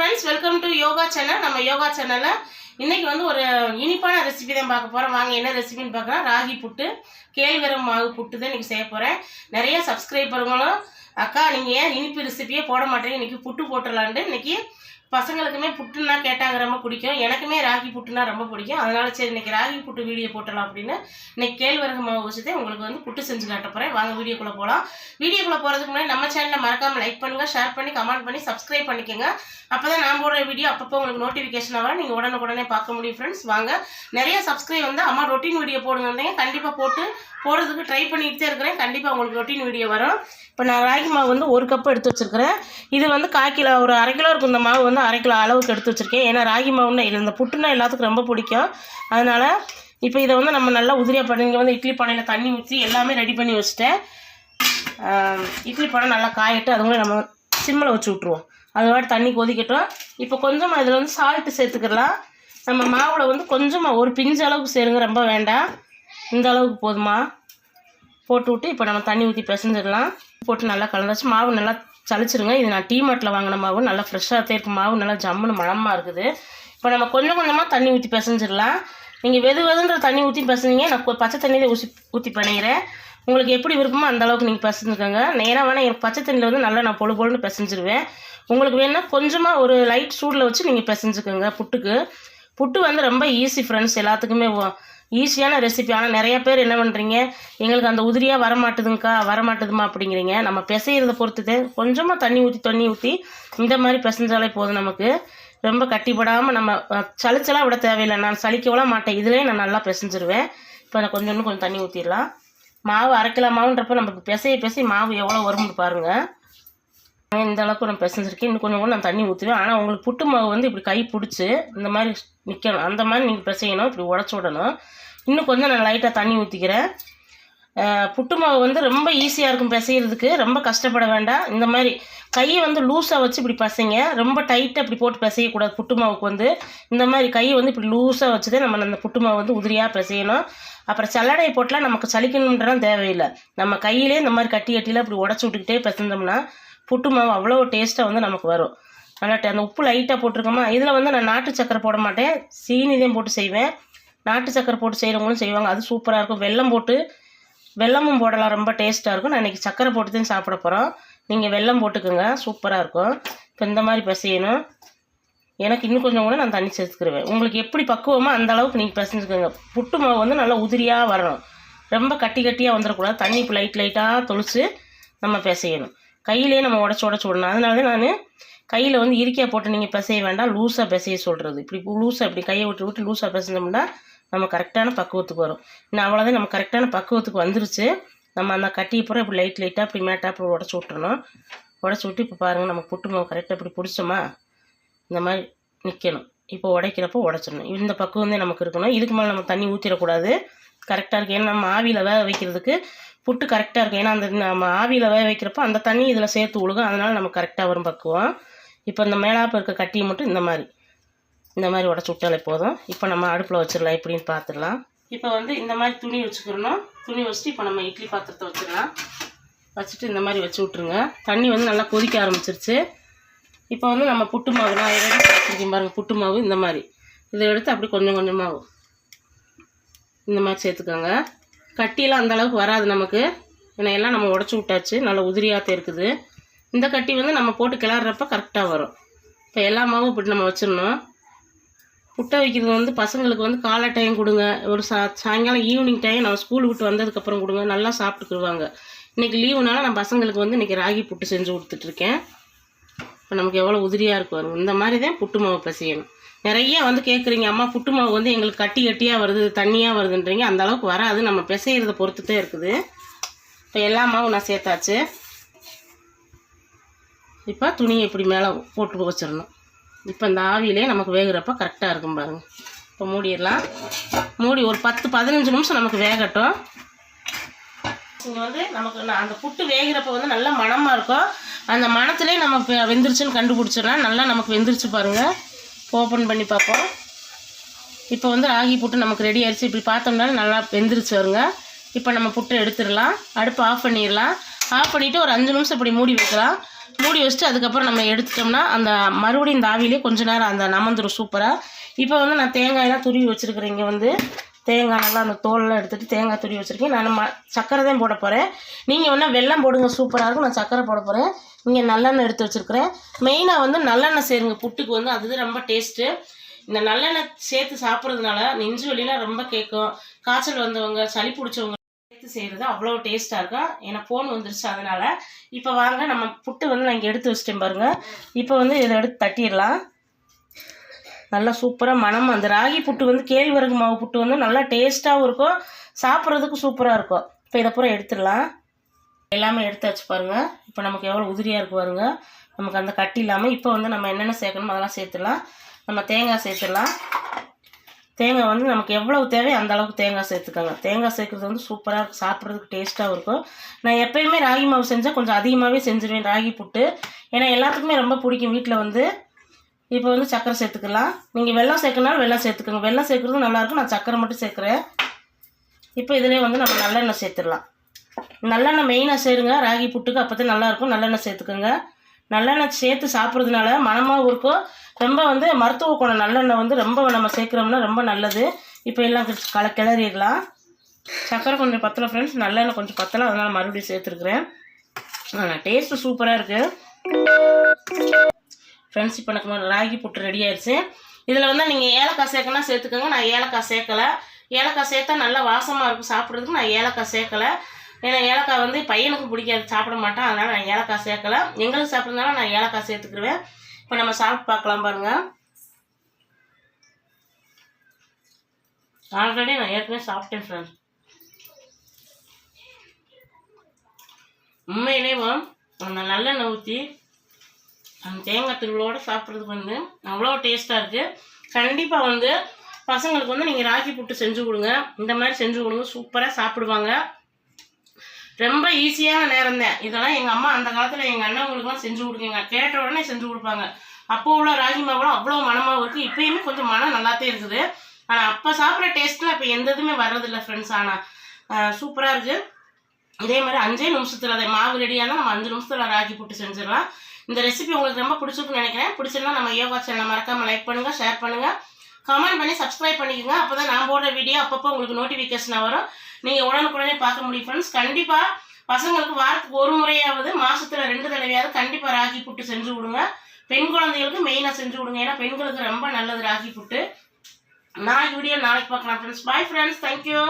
Friends welcome to yoga channel நம்ம யோகா சேனலில் இன்றைக்கி வந்து ஒரு இனிப்பான ரெசிபி தான் பார்க்க போகிறோம் வாங்க என்ன ரெசிபின்னு பார்க்கலாம். ராகி புட்டு கேழ்வரகு மாவு புட்டு தான் இன்னைக்கு செய்ய போகிறேன் நிறைய சப்ஸ்கிரைபருங்களும் அக்கா நீங்கள் ஏன் இனிப்பு ரெசிபியே போட மாட்டேங்க இன்னைக்கு புட்டு போட்டுடலான்ட்டு இன்னைக்கு பசங்களுக்குமே புட்டுன்னா கேட்டாங்க ரொம்ப பிடிக்கும். எனக்குமே ராகி புட்டுனா ரொம்ப பிடிக்கும். அதனால சரி இன்னைக்கு ராகி புட்டு வீடியோ போட்டலாம் அப்படின்னு இன்னைக்கு கேழ்வரகு மாவு வச்சுட்டு உங்களுக்கு வந்து புட்டு செஞ்சு காட்ட போகிறேன் வாங்க வீடியோக்குள்ளே போகலாம் வீடியோக்குள்ளே போகிறதுக்கு முன்னாடி நம்ம சேனலை மறக்காமல் லைக் பண்ணுங்கள் ஷேர் பண்ணி கமெண்ட் பண்ணி சப்ஸ்கிரைப் பண்ணிக்கோங்க. அப்போ தான் நான் போடுற வீடியோ அப்பப்போ உங்களுக்கு நோட்டிஃபிகேஷன் வர நீங்கள் உடனே உடனே பார்க்க முடியும் ஃப்ரெண்ட்ஸ் வாங்க. நிறைய சப்ஸ்கிரைப் வந்து அம்மா ரொட்டீன் வீடியோ போடுங்க கண்டிப்பாக போட்டு போடுறதுக்கு ட்ரை பண்ணிகிட்டே இருக்கிறேன். கண்டிப்பாக உங்களுக்கு ரொட்டீன் வீடியோ வரும். இப்போ நான் ராகி மாவு வந்து ஒரு கப் எடுத்து வச்சுருக்கிறேன். இது வந்து கால் கிலோ ஒரு அரை கிலோ இருக்கும். இந்த மாவு வந்து அரை கிலோ அளவுக்கு எடுத்து வச்சுருக்கேன். ஏன்னா ராகி மாவுன்னா இல்லை இந்த புட்டுனா எல்லாத்துக்கும் ரொம்ப பிடிக்கும். அதனால் இப்போ இதை வந்து நம்ம நல்லா உதிரியாக பண்ணி இங்கே வந்து இட்லி பானையில் தண்ணி ஊற்றி எல்லாமே ரெடி பண்ணி வச்சுட்டேன். இட்லி பானை நல்லா காயிட்டு அதுங்களும் நம்ம சிம்மில் வச்சு விட்ருவோம் அதோட தண்ணி கொதிக்கட்டும். இப்போ கொஞ்சமாக இதில் வந்து சால்ட்டு சேர்த்துக்கலாம். நம்ம மாவில் வந்து கொஞ்சமாக ஒரு பிஞ்சு அளவுக்கு சேருங்க ரொம்ப வேண்டாம். இந்த அளவுக்கு போதுமா? போட்டு விட்டு இப்போ நம்ம தண்ணி ஊற்றி பிசைஞ்சிடலாம். போட்டு நல்லா கலந்தாச்சு. மாவு நல்லா சளிச்சிருங்க. இது நான் டீ மாட்டில் வாங்கின மாவு. நல்லா ஃப்ரெஷ்ஷாக இருக்கும் மாவு நல்லா ஜம்முன்னு மணமாக இருக்குது. இப்போ நம்ம கொஞ்சம் கொஞ்சமாக தண்ணி ஊற்றி பிசைஞ்சிடலாம். நீங்கள் வெது வெதுன்ற தண்ணி ஊற்றி பிசைஞ்சிங்க. நான் பச்சை தண்ணி ஊசி ஊற்றி பண்ணிக்கிறேன் உங்களுக்கு எப்படி விருப்பமோ அந்த அளவுக்கு நீங்கள் பிசைஞ்சுக்கோங்க. நேராக வேணால் எனக்கு பச்சை தண்ணியில் வந்து நல்லா நான் பொழு பொழுன்னு பிசைஞ்சிருவேன். உங்களுக்கு வேணால் கொஞ்சமாக ஒரு லைட் சூடில் வச்சு நீங்கள் பிசைஞ்சுக்கோங்க. புட்டுக்கு. புட்டு வந்து ரொம்ப ஈஸி ஃப்ரெண்ட்ஸ் எல்லாத்துக்குமே ஈஸியான ரெசிபி ஆனால் நிறைய பேர் என்ன பண்ணுறீங்க எங்களுக்கு அந்த உதிரியாக வரமாட்டுதுங்கக்கா வரமாட்டுதுமா அப்படிங்கிறீங்க. நம்ம பிசைகிறத பொறுத்து கொஞ்சமாக தண்ணி ஊற்றி தண்ணி ஊற்றி இந்த மாதிரி பிசைஞ்சாலே போதும் நமக்கு. ரொம்ப கட்டிப்படாமல் நம்ம சளிச்சலாம் விட தேவையில்லை. நான் சளிக்கவெல்லாம் மாட்டேன். இதுலேயே நான் நல்லா பிசைஞ்சிருவேன். இப்போ நான் கொஞ்சம் இன்னும் கொஞ்சம் தண்ணி ஊற்றிடலாம் மாவு அரைக்கலாமாவுன்றப்ப நம்ம நமக்கு பிசைய பிசை மாவு எவ்வளோ வரும்னு பாருங்கள் இந்த அளவுக்கு நான் பிசைஞ்சிருக்கேன் இன்னும் கொஞ்சம் கூட நான் தண்ணி ஊற்றுவேன் ஆனால் உங்களுக்கு புட்டு மாவு வந்து இப்படி கை பிடிச்சி இந்த மாதிரி நிற்கணும் அந்த மாதிரி நீங்கள் பிசையணும் இப்படி உடச்சி விடணும். இன்னும் கொஞ்சம் நான் லைட்டாக தண்ணி ஊற்றிக்கிறேன் புட்டு மாவு வந்து ரொம்ப ஈஸியாக இருக்கும் பிசைகிறதுக்கு ரொம்ப கஷ்டப்பட வேண்டாம். இந்த மாதிரி கையை வந்து லூஸாக வச்சு இப்படி பசைங்க ரொம்ப டைட்டாக இப்படி போட்டு பிசையக்கூடாது புட்டு மாவுக்கு வந்து. இந்த மாதிரி கையை வந்து இப்படி லூஸாக வச்சு தான் நம்ம அந்த புட்டு மாவு வந்து உதிரியாக பிசையணும் அப்புறம் சல்லடை போட்டெலாம் நமக்கு சலிக்கணுன்றலாம் தேவையில்லை. நம்ம கையிலே இந்த மாதிரி கட்டி கட்டியில் இப்படி உடச்சி விட்டுக்கிட்டே பிசைந்தோம்னா புட்டு மாவு அவ்வளோ டேஸ்ட்டாக வந்து நமக்கு வரும். நல்லா டே- அந்த உப்பு லைட்டாக போட்டிருக்கோமா இதில் வந்து நான் நாட்டு சக்கரை போட மாட்டேன். சீனி தான் போட்டு செய்வேன். நாட்டு சக்கரை போட்டு செய்கிறவங்களும் செய்வாங்க. அது சூப்பராக இருக்கும். வெல்லம் போட்டு வெல்லமும் போடலாம். ரொம்ப டேஸ்ட்டாக இருக்கும். நான் இன்றைக்கி சக்கரை போட்டு தான் சாப்பிட போகிறோம் நீங்கள் வெல்லம் போட்டுக்கோங்க. சூப்பராக இருக்கும். இப்போ இந்த மாதிரி பிசையணும். எனக்கு இன்னும் கொஞ்சம் கூட நான் தண்ணி சேர்த்துக்கிருவேன். உங்களுக்கு எப்படி பக்குவமோ அந்த அளவுக்கு நீங்கள் பிசைஞ்சுக்கோங்க. புட்டு மாவு வந்து நல்லா உதிரியாக வரணும். ரொம்ப கட்டி கட்டியாக வந்துடக்கூடாது தண்ணி இப்போ லைட் லைட்டாக தொளிச்சு நம்ம பிசையணும். கையிலே நம்ம உடச்சி உடச்சி விடணும் அதனால தான் நான் கையில் வந்து இறுக்கியாக போட்டு நீங்கள் பிசைய வேண்டாம். லூஸாக பிசைய சொல்கிறது இப்படி லூஸாக இப்படி கையை விட்டு விட்டு லூஸாக பிசைஞ்சோம்னா நம்ம கரெக்டான பக்குவத்துக்கு வரும். இன்னும் அவ்வளோதான் நம்ம கரெக்டான பக்குவத்துக்கு வந்துருச்சு. நம்ம அந்த கட்டியை பூரா இப்படி லைட் லைட்டாக இப்படி மேட்டாக இப்படி உடச்சி விட்டுறணும். உடச்சி விட்டு இப்போ பாருங்கள் நம்ம புட்டு மாவு கரெக்டாக இப்படி பிடிச்சோமா? இந்த மாதிரி நிற்கணும் இப்போ உடைக்கிறப்போ உடச்சிடணும். இந்த பக்குவம் தான் நமக்கு இருக்கணும். இதுக்கு மேலே நம்ம தண்ணி ஊற்றிடக்கூடாது கரெக்டாக இருக்குது ஏன்னா நம்ம ஆவியில் வேக வைக்கிறதுக்கு புட்டு கரெக்டாக இருக்கும். ஏன்னா அந்த நம்ம ஆவியில் வேக வைக்கிறப்போ அந்த தண்ணி இதில் சேர்த்து விழுகும் அதனால் நம்ம கரெக்டாக வரும் பக்குவம். இப்போ இந்த மேலாப்பு இருக்க கட்டியை மட்டும் இந்த மாதிரி. இந்த மாதிரி உடச்சி விட்டாலே போதும். இப்போ நம்ம அடுப்பில் வச்சிடலாம். எப்படின்னு பார்த்துடலாம் இப்போ வந்து இந்த மாதிரி துணி வச்சுக்கிறணும். துணி வச்சுட்டு இப்போ நம்ம இட்லி பாத்திரத்தை வச்சிடலாம். வச்சுட்டு இந்த மாதிரி வச்சு விட்ருங்க தண்ணி வந்து நல்லா கொதிக்க ஆரம்பிச்சிருச்சு. இப்போ வந்து நம்ம புட்டு மாவு நான் எடுத்து வச்சுருக்கேன் பாருங்கள் புட்டு மாவு இந்த மாதிரி. இதை எடுத்து அப்படி கொஞ்சம் கொஞ்சமாகும் இந்த மாதிரி சேர்த்துக்கோங்க. கட்டியெல்லாம் அந்த அளவுக்கு வராது நமக்கு. ஏன்னா எல்லாம் நம்ம உடச்சி விட்டாச்சு. நல்லா உதிரியாக இருக்குது. இந்த கட்டி வந்து நம்ம போட்டு கிளறப்ப கரெக்டாக வரும். இப்போ எல்லா மாவும் இப்படி நம்ம வச்சிடணும். புட்டை வைக்கிறது வந்து பசங்களுக்கு வந்து காலை டைம் கொடுங்க. ஒரு சா சாயங்காலம் ஈவினிங் டைம் நம்ம ஸ்கூல் விட்டு வந்ததுக்கப்புறம் கொடுங்க. நல்லா சாப்பிட்டுக்குருவாங்க இன்றைக்கி லீவுனால நான் பசங்களுக்கு வந்து இன்றைக்கி ராகி புட்டு செஞ்சு கொடுத்துட்ருக்கேன் இப்போ நமக்கு எவ்வளோ உதிரியாக இருக்கு இந்த மாதிரி தான் புட்டு மாவு பசியணும். நிறைய வந்து கேட்குறீங்க அம்மா புட்டு மாவு வந்து எங்களுக்கு கட்டி கட்டியாக வருது தண்ணியாக வருதுன்றீங்க. அந்த அளவுக்கு வராது. நம்ம பிசைகிறத பொறுத்துட்டே இருக்குது. இப்போ எல்லா மாவும் நான் சேர்த்தாச்சு. இப்போ துணியை இப்படி மேலே போட்டு வச்சிடணும். இப்போ இந்த ஆவியிலே நமக்கு வேகிறப்ப கரெக்டாக இருக்கும் பாருங்கள் இப்போ மூடிடலாம். மூடி ஒரு பத்து பதினஞ்சு நிமிஷம் நமக்கு வேகட்டும். இங்கே வந்து நமக்கு நான் அந்த புட்டு வேகிறப்ப வந்து நல்லா மணமாக இருக்கும். அந்த மணத்துலேயே நம்ம வெந்துருச்சுன்னு கண்டுபிடிச்சிடலாம். நல்லா நமக்கு வெந்துருச்சு பாருங்கள் ஓப்பன் பண்ணி பார்ப்போம். இப்போ வந்து ராகி புட்டு நமக்கு ரெடி ஆயிடுச்சு. இப்படி பார்த்தோம்னா நல்லா வெந்துருச்சு வருங்க இப்போ நம்ம புட்டை எடுத்துடலாம். அடுப்பு ஆஃப் பண்ணிடலாம். ஆஃப் பண்ணிவிட்டு ஒரு அஞ்சு நிமிஷம் இப்படி மூடி வைக்கலாம். மூடி வச்சுட்டு அதுக்கப்புறம் நம்ம எடுத்துட்டோம்னா அந்த மறுபடியும் இந்த ஆவிலே கொஞ்ச நேரம் அந்த நமந்துடும் சூப்பராக இப்போ வந்து நான் தேங்காயெல்லாம் துருவி வச்சுருக்கிறேன் இங்கே வந்து. தேங்காய் நல்லா அந்த தோலெல்லாம் எடுத்துகிட்டு தேங்காய் துருவி வச்சுருக்கேன். நான் ம சக்கரை தான் போட போகிறேன் நீங்கள் வேணால் வெல்லம் போடுங்க சூப்பராக இருக்கும். நான் சக்கரை போட போகிறேன் இங்கே நல்லெண்ணெய் எடுத்து வச்சுருக்கிறேன். மெயினாக வந்து நல்லெண்ணெய் சேருங்க புட்டுக்கு வந்து. அதுதான் ரொம்ப டேஸ்ட்டு இந்த நல்லெண்ணெய் சேர்த்து சாப்பிட்றதுனால நெஞ்சு வலிலாம் ரொம்ப கேட்கும் காய்ச்சல் வந்தவங்க சளி பிடிச்சவங்க சேர்த்து செய்கிறது அவ்வளோ டேஸ்ட்டாக இருக்கும். ஏன்னா ஃபோன் வந்துருச்சு அதனால். இப்போ வாங்க நம்ம புட்டு வந்து நான் இங்கே எடுத்து வச்சிட்டேன் பாருங்கள் இப்போ வந்து இதை எடுத்து தட்டிடலாம். நல்லா சூப்பராக மனம் அந்த ராகி புட்டு வந்து கேழ்வரகு மாவு புட்டு வந்து நல்லா டேஸ்ட்டாகவும் இருக்கும். சாப்பிட்றதுக்கு சூப்பராக இருக்கும். இப்போ இதை பூரா எடுத்துடலாம். எல்லாமே எடுத்து வச்சு பாருங்கள் இப்போ நமக்கு எவ்வளோ உதிரியாக இருக்கு பாருங்க. நமக்கு அந்த கட்டி இல்லாமல் இப்போ வந்து நம்ம என்னென்ன சேர்க்கணுமோ அதெல்லாம் சேர்த்துடலாம். நம்ம தேங்காய் சேர்த்துடலாம். தேங்காய் வந்து நமக்கு எவ்வளவு தேவை அந்த அளவுக்கு தேங்காய் சேர்த்துக்கோங்க. தேங்காய் சேர்க்குறது வந்து சூப்பராக இருக்கும். சாப்பிட்றதுக்கு டேஸ்ட்டாகவும் இருக்கும். நான் எப்பயுமே ராகி மாவு செஞ்சால் கொஞ்சம் அதிகமாகவே செஞ்சுருவேன் ராகி புட்டு. ஏன்னா எல்லாத்துக்குமே ரொம்ப பிடிக்கும் வீட்டில் வந்து. இப்போ வந்து சக்கரை சேர்த்துக்கலாம். நீங்கள் வெள்ளம் சேர்க்கனாலும் வெள்ளம் சேர்த்துக்கோங்க. வெள்ளம் சேர்க்குறது நல்லாயிருக்கும் நான் சக்கரை மட்டும் சேர்க்குறேன். இப்போ இதிலே வந்து நம்ம நல்லெண்ணெய் சேர்த்துடலாம். நல்லெண்ணெய் மெயினாக சேருங்க. ராகி புட்டுக்கு அப்போ தான் நல்லாயிருக்கும். நல்லெண்ணெய் சேர்த்துக்கோங்க. நல்லெண்ணெய் சேர்த்து சாப்பிட்றதுனால மனமாகவும் இருக்கும். ரொம்ப வந்து மருத்துவ குணம் நல்லெண்ணெய் வந்து ரொம்ப நம்ம சேர்க்குறோம்னா ரொம்ப நல்லது. இப்போ எல்லாம் கல கிளறிடலாம். சக்கரை கொஞ்சம் பத்தலை ஃப்ரெண்ட்ஸ் நல்லெண்ணெய் கொஞ்சம் பத்தலை அதனால் மறுபடியும் சேர்த்துருக்குறேன். டேஸ்ட்டு சூப்பராக இருக்குது ஃப்ரெண்ட்ஸ் இப்போ எனக்கு ராகி புட்டு ரெடி ஆயிடுச்சு இதில் வந்து நீங்கள் ஏலக்காய் சேர்க்கணும் சேர்த்துக்கோங்க. நான் ஏலக்காய் சேர்க்கலை. ஏலக்காய் சேர்த்தா நல்லா வாசமாக இருக்கும். சாப்பிட்றதுக்கு நான் ஏலக்காய் சேர்க்கலை. ஏன்னா ஏலக்காய் வந்து பையனுக்கு பிடிக்காது சாப்பிட மாட்டான். அதனால் நான் ஏலக்காய் சேர்க்கலை. எங்களுக்கு சாப்பிட்றதுனால நான் ஏலக்காய் சேர்த்துக்கிடுவேன் இப்போ நம்ம சாப்பிட்டு பார்க்கலாம் பாருங்கள் ஆல்ரெடி நான் ஏற்கனவே சாப்பிட்டேன் ஃப்ரெண்ட்ஸ் உண்மையிலேயே அந்த நல்லெண்ணெய் ஊற்றி அந்த தேங்காய் திருவிழோடு சாப்பிட்றதுக்கு வந்து அவ்வளோ டேஸ்ட்டாக இருக்குது கண்டிப்பாக வந்து பசங்களுக்கு வந்து நீங்கள் ராகி புட்டு செஞ்சு கொடுங்க. இந்த மாதிரி செஞ்சு கொடுங்க. சூப்பராக சாப்பிடுவாங்க. ரொம்ப ஈஸியான நேரம் தான் இதெல்லாம் எங்கள் அம்மா அந்த காலத்தில் எங்கள் அண்ணவங்களுக்குலாம் செஞ்சு கொடுக்குங்க கேட்ட உடனே செஞ்சு கொடுப்பாங்க. அப்போ உள்ள ராகி மாவுலாம் அவ்வளோ மனமாகவும் இருக்குது இப்போயுமே கொஞ்சம் மனம் நல்லாத்தே இருக்குது. ஆனால் அப்போ சாப்பிட்ற டேஸ்ட்டில் இப்போ எந்த இதுவுமே வர்றதில்லை ஃப்ரெண்ட்ஸ் ஆனால் சூப்பராக இருக்குது இதே மாதிரி அஞ்சே நிமிஷத்தில் அதை மாவு ரெடியானா நம்ம அஞ்சு நிமிஷத்தில் ராகி போட்டு செஞ்சிடலாம். இந்த ரெசிபி உங்களுக்கு ரொம்ப பிடிச்சிருக்குன்னு நினைக்கிறேன். பிடிச்சிருந்தா நம்ம யோகா சேனலை மறக்காமல் லைக் பண்ணுங்கள் ஷேர் பண்ணுங்க. கமெண்ட் பண்ணி சப்ஸ்கிரைப் பண்ணிக்கோங்க. அப்போ தான் நான் போடுற வீடியோ அப்பப்போ உங்களுக்கு நோட்டிஃபிகேஷனாக வரும். நீங்கள் உடனுக்குடனே பார்க்க முடியும் ஃப்ரெண்ட்ஸ் கண்டிப்பாக பசங்களுக்கு வாரத்துக்கு ஒரு முறையாவது மாசத்துல ரெண்டு தடவையாவது கண்டிப்பாக ராகி புட்டு செஞ்சு விடுங்க. பெண் குழந்தைகளுக்கு மெயினாக செஞ்சு விடுங்க. ஏன்னா பெண்களுக்கு ரொம்ப நல்லது ராகி புட்டு. நாளைக்கு வீடியோ நாளைக்கு பார்க்கலாம் ஃப்ரெண்ட்ஸ் பாய் ஃப்ரெண்ட்ஸ் தேங்க்யூ